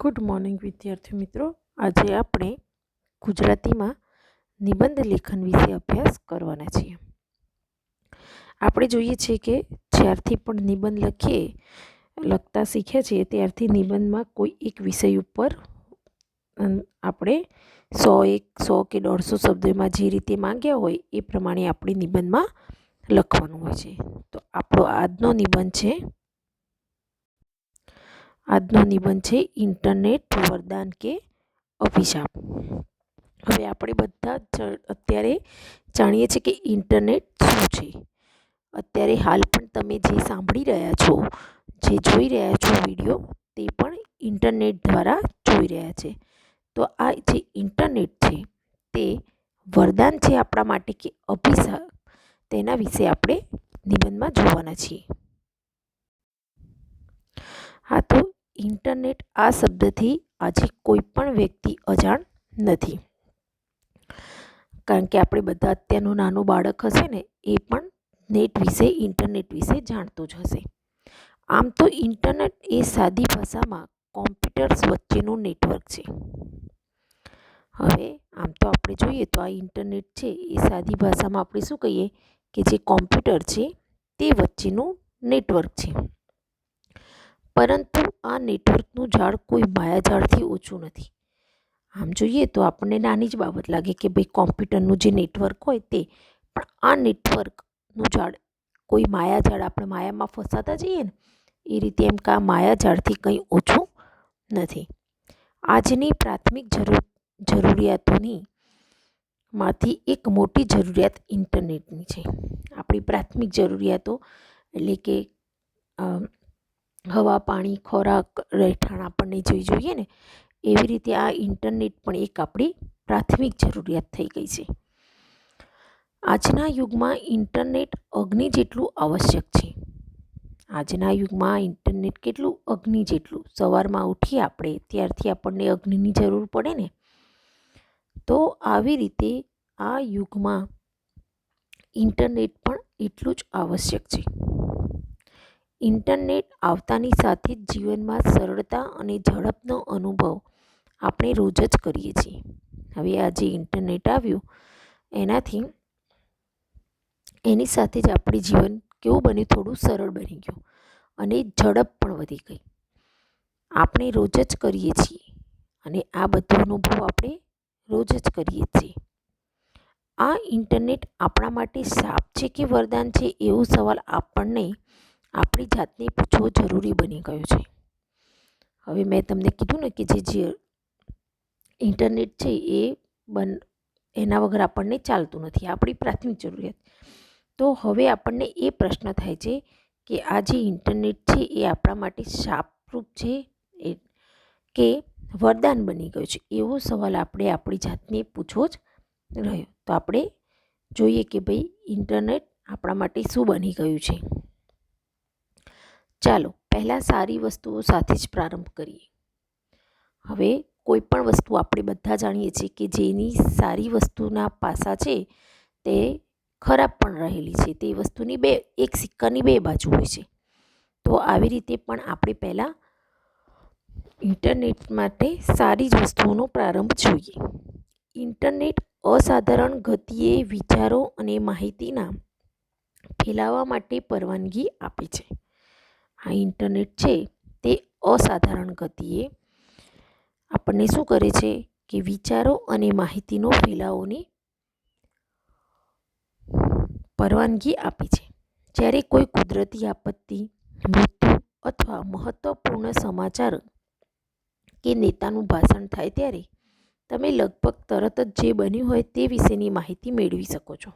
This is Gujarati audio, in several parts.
ગુડ મોર્નિંગ વિદ્યાર્થી મિત્રો. આજે આપણે ગુજરાતીમાં નિબંધ લેખન વિશે અભ્યાસ કરવાના છીએ. આપણે જોઈએ છીએ કે જ્યારથી પણ નિબંધ લખીએ, લખતા શીખ્યા છીએ, ત્યારથી નિબંધમાં કોઈ એક વિષય ઉપર આપણે સો એક, સો કે દોઢસો શબ્દોમાં જે રીતે માંગ્યા હોય, એ પ્રમાણે આપણે નિબંધમાં લખવાનું હોય છે. તો આપણો આજનો નિબંધ છે આજનો નિબંધ છે ઇન્ટરનેટ વરદાન કે અભિશાપ. હવે આપણે બધા અત્યારે જાણીએ છીએ કે ઇન્ટરનેટ શું છે. અત્યારે હાલ પણ તમે જે સાંભળી રહ્યા છો, જે જોઈ રહ્યા છો વીડિયો, તે પણ ઇન્ટરનેટ દ્વારા જોઈ રહ્યા છે. તો આ જે ઇન્ટરનેટ છે, તે વરદાન છે આપણા માટે કે અભિશાપ? તેના વિશે આપણે નિબંધમાં જોવાના છીએ. હા, તો ઇન્ટરનેટ આ શબ્દથી આજે કોઈ પણ વ્યક્તિ અજાણ નથી. કારણ કે આપણે બધા અત્યારનું નાનું બાળક હશે ને, એ પણ નેટ વિશે, ઇન્ટરનેટ વિશે જાણતું જ હશે. આમ તો ઇન્ટરનેટ એ સાદી ભાષામાં કોમ્પ્યુટર્સ વચ્ચેનું નેટવર્ક છે. હવે આમ તો આપણે જોઈએ તો આ ઇન્ટરનેટ છે એ સાદી ભાષામાં આપણે શું કહીએ કે જે કોમ્પ્યુટર છે તે વચ્ચેનું નેટવર્ક છે. પરંતુ આ નેટવર્કનું ઝાડ કોઈ માયાઝાડથી ઓછું નથી. આમ જોઈએ તો આપણને નાની જ બાબત લાગે કે ભાઈ કોમ્પ્યુટરનું જે નેટવર્ક હોય તે, પણ આ નેટવર્કનું ઝાડ કોઈ માયાઝાડ આપણે માયામાં ફસાતા જઈએ ને, એ રીતે એમ કે આ માયાઝાડથી કંઈ ઓછું નથી. આજની પ્રાથમિક જરૂર, જરૂરિયાતોની માંથી એક મોટી જરૂરિયાત ઇન્ટરનેટની છે. આપણી પ્રાથમિક જરૂરિયાતો એટલે કે હવા, પાણી, ખોરાક, રહેઠાણ આપણને જોઈ જોઈએ ને, એવી રીતે આ ઇન્ટરનેટ પણ એક આપણી પ્રાથમિક જરૂરિયાત થઈ ગઈ છે. આજના યુગમાં ઇન્ટરનેટ અગ્નિ જેટલું આવશ્યક છે. આજના યુગમાં ઇન્ટરનેટ કેટલું અગ્નિ જેટલું? સવારમાં ઉઠીએ આપણે, ત્યારથી આપણને અગ્નિની જરૂર પડે ને. તો આવી રીતે આ યુગમાં ઇન્ટરનેટ પણ એટલું જ આવશ્યક છે. ઇન્ટરનેટ આવતાની સાથે જ જીવનમાં સરળતા અને ઝડપનો અનુભવ આપણે રોજ જ કરીએ છીએ. હવે આ જે ઇન્ટરનેટ આવ્યું, એનાથી એની સાથે જ આપણું જીવન કેવું બન્યું, થોડું સરળ બની ગયું અને ઝડપ પણ વધી ગઈ. આપણે રોજ જ કરીએ છીએ અને આ બધો અનુભવ આપણે રોજ જ કરીએ છીએ. આ ઇન્ટરનેટ આપણા માટે શાપ છે કે વરદાન છે, એવો સવાલ આપણને આપણી જાતને પૂછવો જરૂરી બની ગયો છે. હવે મેં તમને કીધું ને કે જે જે ઇન્ટરનેટ છે એ બન, એના વગર આપણને ચાલતું નથી, આપણી પ્રાથમિક જરૂરિયાત. તો હવે આપણને એ પ્રશ્ન થાય છે કે આ જે ઇન્ટરનેટ છે એ આપણા માટે શાપરૂપ છે એ કે વરદાન બની ગયું છે? એવો સવાલ આપણે આપણી જાતને પૂછવો જ રહ્યો. તો આપણે જોઈએ કે ભાઈ ઇન્ટરનેટ આપણા માટે શું બની ગયું છે? ચાલો પહેલાં સારી વસ્તુઓ સાથે જ પ્રારંભ કરીએ. હવે કોઈ પણ વસ્તુ આપણે બધા જાણીએ છીએ કે જેની સારી વસ્તુના પાસા છે, તે ખરાબ પણ રહેલી છે. તે વસ્તુની બે, એક સિક્કાની બે બાજુ હોય છે. તો આવી રીતે પણ આપણે પહેલાં ઇન્ટરનેટ માટે સારી જ વસ્તુઓનો પ્રારંભ જોઈએ. ઇન્ટરનેટ અસાધારણ ગતિએ વિચારો અને માહિતીના ફેલાવા માટે પરવાનગી આપે છે. આ ઇન્ટરનેટ છે તે અસાધારણ ગતિએ આપણને શું કરે છે કે વિચારો અને માહિતીનો ફેલાવોની પરવાનગી આપી છે. જ્યારે કોઈ કુદરતી આપત્તિ, મૃત્યુ અથવા મહત્વપૂર્ણ સમાચાર કે નેતાનું ભાષણ થાય ત્યારે તમે લગભગ તરત જ જે બન્યું હોય તે વિશેની માહિતી મેળવી શકો છો.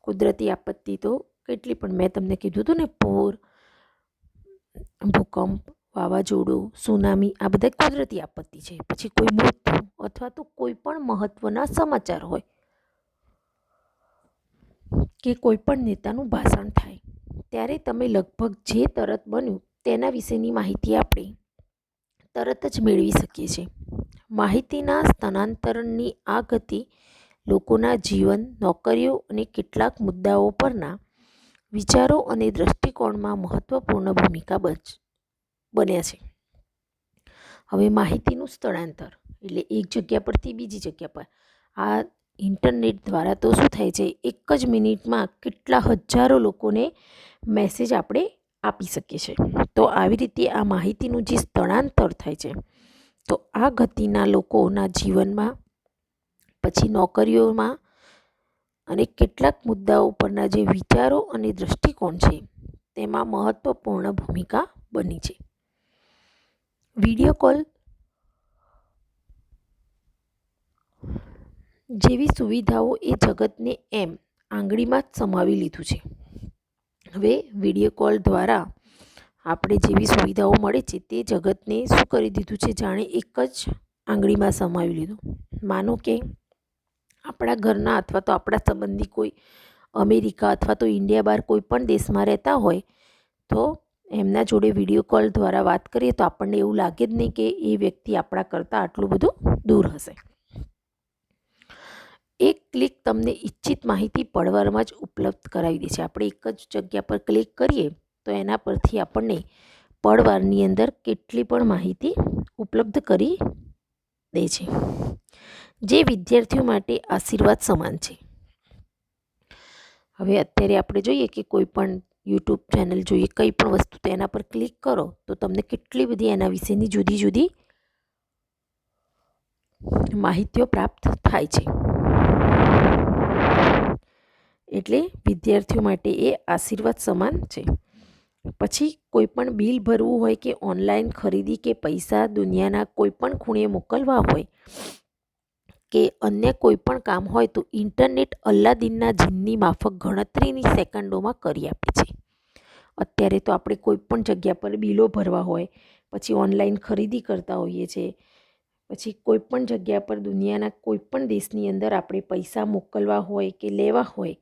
કુદરતી આપત્તિ તો કેટલી પણ મેં તમને કીધું હતું ને, પૂર, ભૂકંપ, વાવાઝોડું, સુનામી, આ બધા કુદરતી આપત્તિ છે. પછી કોઈ મૃત્યુ અથવા તો કોઈ પણ મહત્ત્વના સમાચાર હોય કે કોઈ પણ નેતાનું ભાષણ થાય, ત્યારે તમે લગભગ જે તરત બન્યું તેના વિશેની માહિતી આપણે તરત જ મેળવી શકીએ છીએ. માહિતીના સ્થાનાંતરણની આ ગતિ લોકોના જીવન, નોકરીઓ અને કેટલાક મુદ્દાઓ પરના વિચારો અને દૃષ્ટિકોણમાં મહત્ત્વપૂર્ણ ભૂમિકા બચ, બન્યા છે. હવે માહિતીનું સ્થળાંતર, એટલે એક જગ્યા પરથી બીજી જગ્યા પર. આ ઇન્ટરનેટ દ્વારા તો શું થાય છે, એક જ મિનિટમાં કેટલા હજારો લોકોને મેસેજ આપણે આપી શકીએ છીએ. તો આવી રીતે આ માહિતીનું જે સ્થળાંતર થાય છે, તો આ ગતિના લોકોના જીવનમાં, પછી નોકરીઓમાં અને કેટલાક મુદ્દાઓ પરના જે વિચારો અને દૃષ્ટિકોણ છે, તેમાં મહત્વપૂર્ણ ભૂમિકા બની છે. વીડિયો કોલ જેવી સુવિધાઓ એ જગતને એમ આંગળીમાં જ સમાવી લીધું છે. હવે વીડિયો કોલ દ્વારા આપણે જેવી સુવિધાઓ મળે છે, તે જગતને શું કરી દીધું છે, જાણે એક જ આંગળીમાં સમાવી લીધું. માનો કે આપણા ઘરના અથવા તો આપણા સંબંધી કોઈ અમેરિકા અથવા તો ઇન્ડિયા બહાર કોઈ પણ દેશમાં રહેતા હોય, તો એમના જોડે વીડિયો કોલ દ્વારા વાત કરીએ તો આપણને એવું લાગે જ નહીં કે એ વ્યક્તિ આપણા કરતાં આટલું બધું દૂર હશે. એક ક્લિક તમને ઈચ્છિત માહિતી પડવારમાં જ ઉપલબ્ધ કરાવી દે છે. આપણે એક જ જગ્યા પર ક્લિક કરીએ તો એના પરથી આપણને પડવારની અંદર કેટલી પણ માહિતી ઉપલબ્ધ કરી દે છે. જે વિદ્યાર્થીઓ માટે આશીર્વાદ સમાન છે. હવે અત્યારે આપણે જોઈએ કે કોઈ પણ યુટ્યુબ ચેનલ જોઈએ, કંઈ પણ વસ્તુ તેના પર ક્લિક કરો, તો તમને કેટલી બધી એના વિશેની જુદી જુદી માહિતીઓ પ્રાપ્ત થાય છે. એટલે વિદ્યાર્થીઓ માટે એ આશીર્વાદ સમાન છે. પછી કોઈ પણ બિલ ભરવું હોય કે ઓનલાઈન ખરીદી કે પૈસા દુનિયાના કોઈ પણ ખૂણે મોકલવા હોય કે અન્ય કોઈ પણ કામ હોય તો ઇન્ટરનેટ અલ્લાદીનના જીનની માફક ગણતરીની સેકન્ડોમાં કરી આપે છે. અત્યારે તો આપણે કોઈ પણ જગ્યા પર બિલો ભરવા હોય, પછી ઓનલાઈન ખરીદી કરતા હોઈએ છીએ પછી કોઈ પણ જગ્યા પર દુનિયાના કોઈ પણ દેશની અંદર આપણે પૈસા મોકલવા હોય કે લેવા હોય,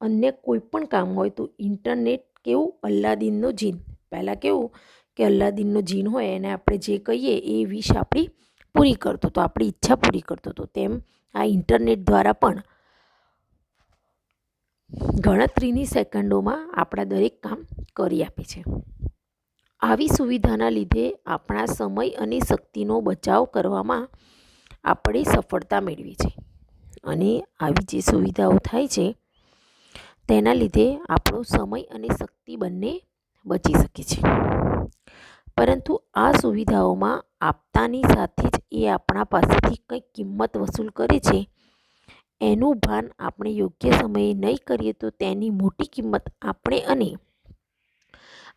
અન્ય કોઈ પણ કામ હોય તો ઇન્ટરનેટ કેવું અલ્લાદીનનો જીન. પહેલાં કેવું કે અલ્લાદીનનો જીન હોય એને આપણે જે કહીએ એ વિશ આપણી પૂરી કરતો હતો, આપણી ઈચ્છા પૂરી કરતો હતો. તેમ આ ઇન્ટરનેટ દ્વારા પણ ગણતરીની સેકન્ડોમાં આપણા દરેક કામ કરી આપે છે. આવી સુવિધાના લીધે આપણા સમય અને શક્તિનો બચાવ કરવામાં આપણે સફળતા મેળવી છે અને આવી જે સુવિધાઓ થાય છે, તેના લીધે આપણો સમય અને શક્તિ બંને બચી શકે છે. પરંતુ આ સુવિધાઓમાં આપતાની સાથે જ એ આપણા પાસેથી કંઈક કિંમત વસૂલ કરે છે? એનું ભાન આપણે યોગ્ય સમયે નહીં કરીએ તો તેની મોટી કિંમત આપણે અને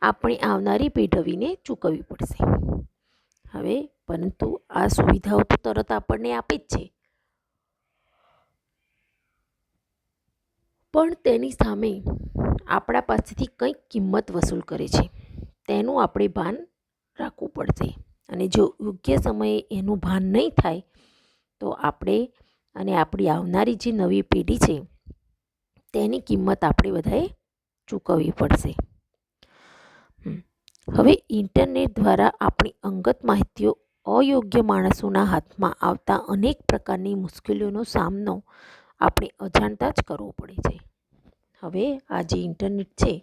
આપણે આવનારી પેઢવીને ચૂકવવી પડશે. હવે, પરંતુ આ સુવિધાઓ તો તરત આપણને આપે જ છે. પણ તેની સામે આપણા પાસેથી કંઈક કિંમત વસૂલ કરે છે? તેનું આપણે ભાન રાખવું પડશે. અને જો યોગ્ય સમયે એનું ભાન નહીં થાય, તો આપણે અને આપણી આવનારી જે નવી પેઢી છે, તેની કિંમત આપણે બધાએ ચૂકવવી પડશે. હવે ઇન્ટરનેટ દ્વારા આપણી અંગત માહિતીઓ અયોગ્ય માણસોના હાથમાં આવતા અનેક પ્રકારની મુશ્કેલીઓનો સામનો આપણે અજાણતા જ કરવો પડે છે. હવે આ જે ઇન્ટરનેટ છે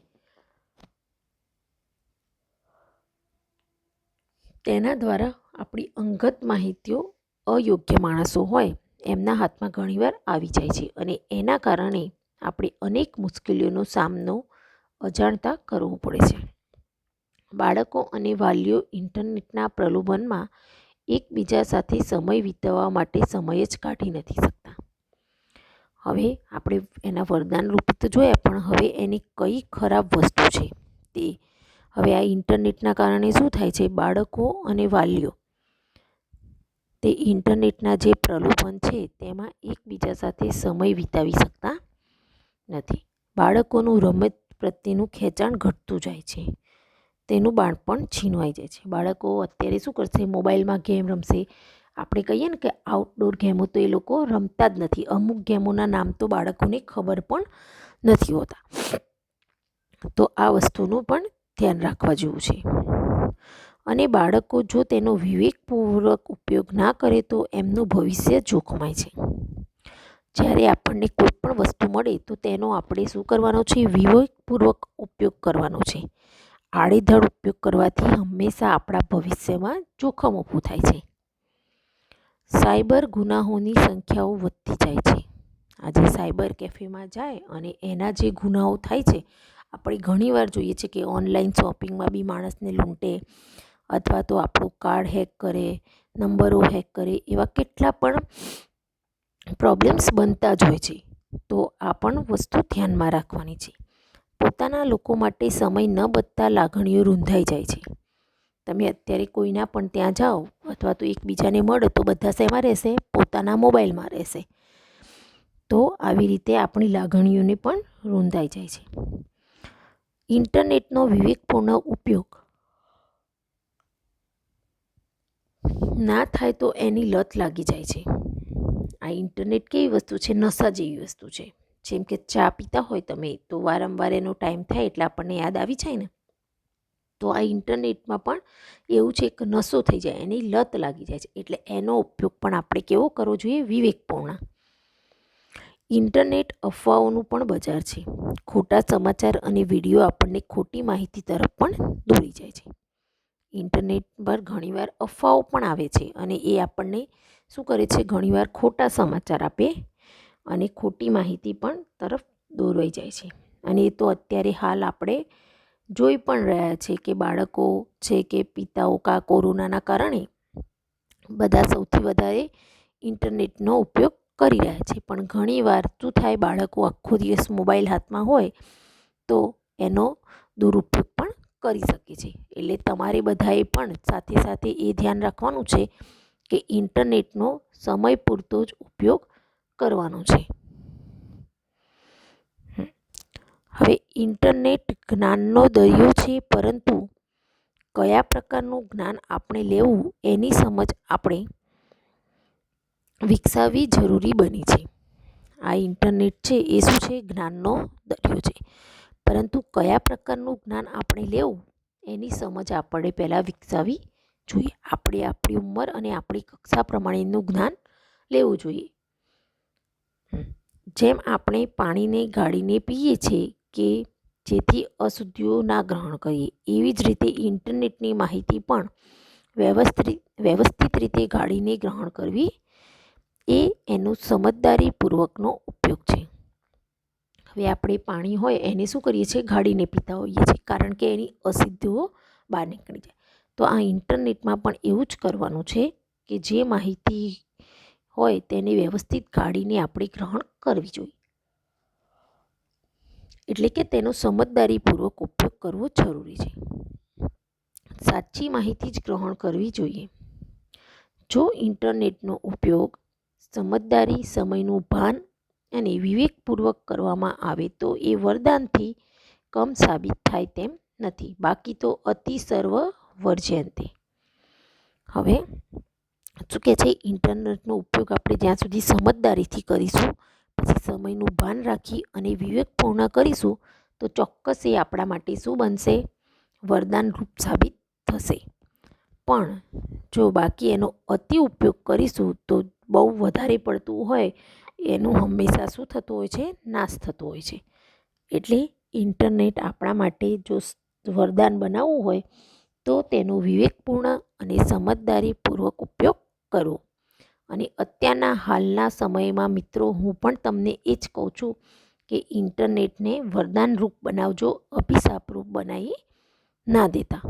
તેના દ્વારા આપણી અંગત માહિતીઓ અયોગ્ય માણસો હોય એમના હાથમાં ઘણીવાર આવી જાય છે અને એના કારણે આપણે અનેક મુશ્કેલીઓનો સામનો અજાણતા કરવો પડે છે. બાળકો અને વાલીઓ ઇન્ટરનેટના પ્રલોભનમાં એકબીજા સાથે સમય વિતાવવા માટે સમય જ કાઢી નથી શકતા. હવે આપણે એના વરદાન રૂપે તો જોયા પણ હવે એની કઈ ખરાબ વસ્તુ છે? હવે આ ઇન્ટરનેટના કારણે શું થાય છે? બાળકો અને વાલીઓ. તે ઇન્ટરનેટના જે પ્રલોભન છે, તેમાં એકબીજા સાથે સમય વિતાવી શકતા નથી. બાળકોનું રમત પ્રત્યેનું ખેંચાણ ઘટતું જાય છે. તેનું બાળપણ છીનવાઈ જાય છે. બાળકો અત્યારે શું કરશે? મોબાઈલમાં ગેમ રમશે. આપણે કહીએ ને કે આઉટડોર ગેમો તો એ લોકો રમતા જ નથી. અમુક ગેમોના નામ તો બાળકોને ખબર પણ નથી હોતા. તો આ વસ્તુનું પણ ધ્યાન રાખવા જેવું છે. અને બાળકો જો તેનો વિવેકપૂર્વક ઉપયોગ ના કરે તો એમનું ભવિષ્ય જોખમાય છે. જ્યારે આપણને કોઈ પણ વસ્તુ મળે તો તેનો આપણે શું કરવાનો છે? વિવેકપૂર્વક ઉપયોગ કરવાનો છે. આડેધડ ઉપયોગ કરવાથી હંમેશા આપણા ભવિષ્યમાં જોખમ ઊભું થાય છે. સાયબર ગુનાહોની સંખ્યાઓ વધતી જાય છે. આજે સાયબર કેફેમાં જાય અને એના જે ગુનાઓ થાય છે આપણે ઘણીવાર જોઈએ છે કે ઓનલાઈન શોપિંગમાં બી માણસને લૂંટે અથવા તો આપણું કાર્ડ હેક કરે, નંબરો હેક કરે એવા કેટલા પણ પ્રોબ્લેમ્સ બનતા જ હોય છે. તો આ પણ વસ્તુ ધ્યાનમાં રાખવાની છે. પોતાના લોકો માટે સમય ન બચતા લાગણીઓ રૂંધાઈ જાય છે. તમે અત્યારે કોઈના પણ ત્યાં જાઓ અથવા તો એકબીજાને મળો તો બધા શેમાં રહેશે, પોતાના મોબાઈલમાં રહેશે. તો આવી રીતે આપણી લાગણીઓને પણ રૂંધાઈ જાય છે. ઇન્ટરનેટનો વિવેકપૂર્ણ ઉપયોગ. ના થાય તો એની લત લાગી જાય છે. આ ઇન્ટરનેટ કેવી વસ્તુ છે? નશા જેવી વસ્તુ છે. જેમ કે ચા પીતા હોય તમે, તો વારંવાર એનો ટાઈમ થાય એટલે આપણને યાદ આવી જાય ને. તો આ ઇન્ટરનેટમાં પણ એવું છે કે નશો થઈ જાય, એની લત લાગી જાય છે. એટલે એનો ઉપયોગ પણ આપણે કેવો કરવો જોઈએ? વિવેકપૂર્ણ. ઇન્ટરનેટ અફવાઓનું પણ બજાર છે. ખોટા સમાચાર અને વીડિયો આપણને ખોટી માહિતી તરફ પણ દોરી જાય છે. ઇન્ટરનેટ પર ઘણીવાર અફવાઓ પણ આવે છે અને એ આપણને શું કરે છે? ઘણીવાર ખોટા સમાચાર આપે અને ખોટી માહિતી પણ તરફ દોરવાઈ જાય છે. અને એ તો અત્યારે હાલ આપણે જોઈ પણ રહ્યા છે કે બાળકો છે કે પિતાઓ કા કોરોનાના કારણે બધા સૌથી વધારે ઇન્ટરનેટનો ઉપયોગ કરી રહ્યા છે. પણ ઘણીવાર શું થાય, બાળકો આખો દિવસ મોબાઈલ હાથમાં હોય તો એનો દુરુપયોગ પણ કરી શકે છે. એટલે તમારે બધાએ પણ સાથે સાથે એ ધ્યાન રાખવાનું છે કે ઇન્ટરનેટનો સમય પૂરતો જ ઉપયોગ કરવાનો છે. હવે ઇન્ટરનેટ જ્ઞાનનો દરિયો છે, પરંતુ કયા પ્રકારનું જ્ઞાન આપણે લેવું એની સમજ આપણે વિકસાવવી જરૂરી બની છે. આ ઇન્ટરનેટ છે એ શું છે? જ્ઞાનનો દરિયો છે. પરંતુ કયા પ્રકારનું જ્ઞાન આપણે લેવું? એની સમજ આપણે પહેલાં વિકસાવી જોઈએ. આપણે આપણી ઉંમર અને આપણી કક્ષા પ્રમાણેનું જ્ઞાન લેવું જોઈએ. જેમ આપણે પાણીને ગાળીને પીએ છીએ કે જેથી અશુદ્ધિઓ ના ગ્રહણ કરીએ, એવી જ રીતે ઇન્ટરનેટની માહિતી પણ વ્યવસ્થિત વ્યવસ્થિત રીતે ગાળીને ગ્રહણ કરવી એ એનો સમજદારીપૂર્વકનો ઉપયોગ છે. હવે આપણે પાણી હોય એને શું કરીએ છીએ? ગાળીને પીતા હોઈએ છીએ, કારણ કે એની અસિદ્ધિઓ બહાર નીકળી જાય. તો આ ઇન્ટરનેટમાં પણ એવું જ કરવાનું છે કે જે માહિતી હોય તેને વ્યવસ્થિત ગાળીને આપણે ગ્રહણ કરવી જોઈએ. એટલે કે તેનો સમજદારીપૂર્વક ઉપયોગ કરવો જરૂરી છે. સાચી માહિતી જ ગ્રહણ કરવી જોઈએ. જો ઇન્ટરનેટનો ઉપયોગ સમજદારી, સમયનું ભાન અને વિવેકપૂર્વક કરવામાં આવે તો એ વરદાનથી કમ સાબિત થાય તેમ નથી. બાકી તો અતિ સર્વ વર્જયંતે. હવે, શું કહે છે? ઇન્ટરનેટનો ઉપયોગ આપણે જ્યાં સુધી સમજદારીથી કરીશું, પછી સમયનું ભાન રાખી અને વિવેકપૂર્ણ કરીશું, તો ચોક્કસ એ આપણા માટે શું બનશે? વરદાન રૂપ સાબિત થશે. પણ, જો બાકી એનો અતિ ઉપયોગ કરીશું, તો બહુ વધારે પડતું હોય, એનું હંમેશા શું થતું હોય છે? નાશ થતો હોય છે. એટલે ઇન્ટરનેટ આપણા માટે જો વરદાન બનાવવું હોય, તો તેનો વિવેકપૂર્ણ અને સમજદારીપૂર્વક ઉપયોગ કરો અને અત્યારના હાલના સમયમાં મિત્રો, હું પણ તમને એ જ કહું છું કે ઇન્ટરનેટને વરદાન રૂપ બનાવજો, અભિશાપરૂપ બનાવી ના દેતા.